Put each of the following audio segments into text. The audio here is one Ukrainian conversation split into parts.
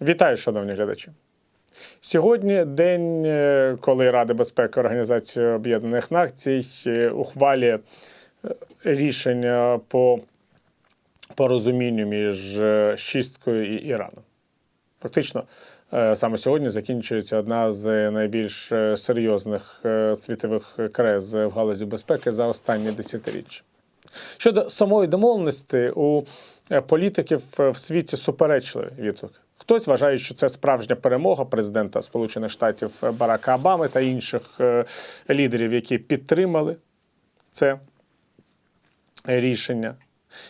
Вітаю, шановні глядачі. Сьогодні день, е, коли Рада безпеки Організації Об'єднаних Націй е, ухвалює е, рішення по порозумінню між шісткою і Іраном. Фактично, саме сьогодні закінчується одна з найбільш серйозних світових криз в галузі безпеки за останні десятиріччя. Щодо самої домовленості, у політиків в світі суперечливі відгуки. Хтось вважає, що це справжня перемога президента Сполучених Штатів Барака Обами та інших е, лідерів, які підтримали це рішення.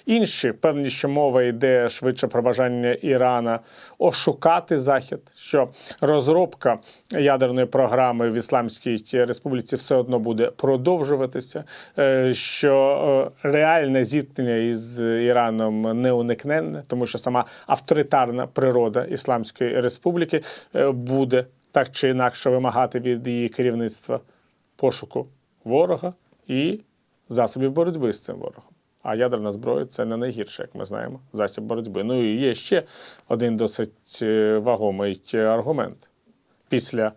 Інші впевнені, що мова йде швидше про бажання Ірана ошукати Захід, що розробка ядерної програми в Ісламській Республіці все одно буде продовжуватися, е, що е, реальне зіткнення із Іраном не уникненне, тому що сама авторитарна природа Ісламської Республіки е, буде так чи інакше вимагати від її керівництва пошуку ворога і засобів боротьби з цим ворогом. А ядерна зброя це не найгірше, як ми знаємо, засіб боротьби. Ну і є ще один досить е, вагомий аргумент. Після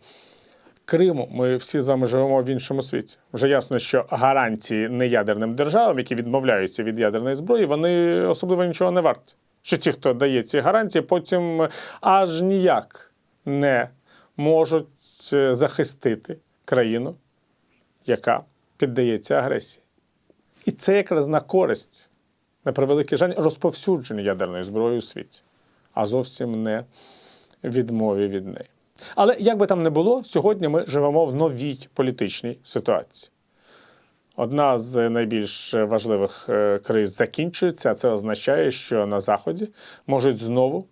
Криму ми всі з вами живемо в іншому світі. Вже ясно, що гарантії неядерним державам, які відмовляються від ядерної зброї, вони особливо нічого не варті. Що ті, хто дає ці гарантії, потім аж ніяк не можуть е, захистити країну, яка піддається агресії. І це якраз на користь, на превеликий жаль, розповсюдження ядерної зброї у світі, а зовсім не відмові від неї. Але як би там не було, сьогодні ми живемо в новій політичній ситуації. Одна з найбільш важливих е, криз закінчується, а це означає, що на Заході можуть знову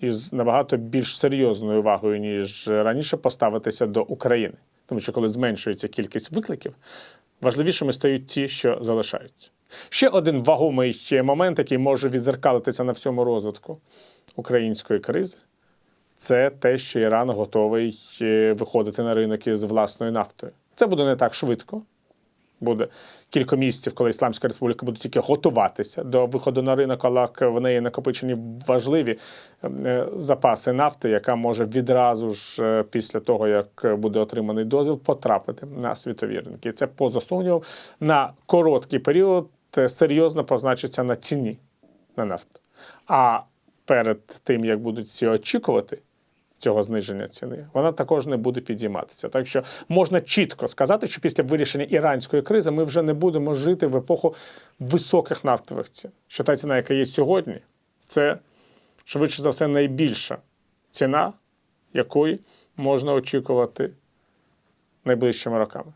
із набагато більш серйозною увагою, ніж раніше, поставитися до України. Тому що коли зменшується кількість викликів, важливішими стають ті, що залишаються. Ще один вагомий момент, який може відзеркалитися на всьому розвитку української кризи, це те, що Іран готовий е, виходити на ринок із власною нафтою. Це буде не так швидко. Буде кілька місяців, коли Ісламська Республіка буде тільки готуватися до виходу на ринок, але в неї накопичені важливі е, запаси нафти, яка може відразу ж е, після того, як буде отриманий дозвіл, потрапити на світові ринки. Це поза сумнівом на короткий період е, серйозно позначиться на ціні на нафту. А перед тим як будуть всі очікувати цього зниження ціни, вона також не буде підійматися. Так що можна чітко сказати, що після вирішення іранської кризи ми вже не будемо жити в епоху високих нафтових цін. Що та ціна, яка є сьогодні, це швидше за все найбільша ціна, якої можна очікувати найближчими роками.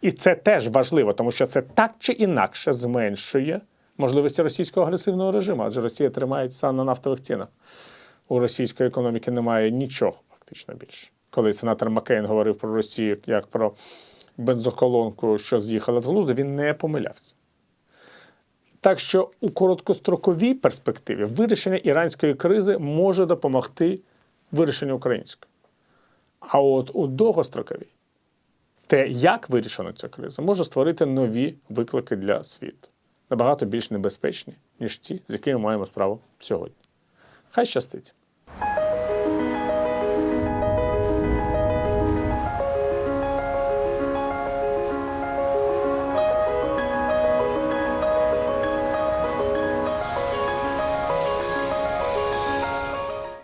І це теж важливо, тому що це так чи інакше зменшує можливості російського агресивного режиму, адже Росія тримається на нафтових цінах у російської економіки немає нічого фактично більше. Коли сенатор Маккейн говорив про Росію як про бензоколонку, що з'їхала з глузду, він не помилявся. Так що у короткостроковій перспективі вирішення іранської кризи може допомогти вирішенню української. А от у довгостроковій те, як вирішена ця криза, може створити нові виклики для світу, набагато більш небезпечні, ніж ті, з якими маємо справу сьогодні. Хай щастить.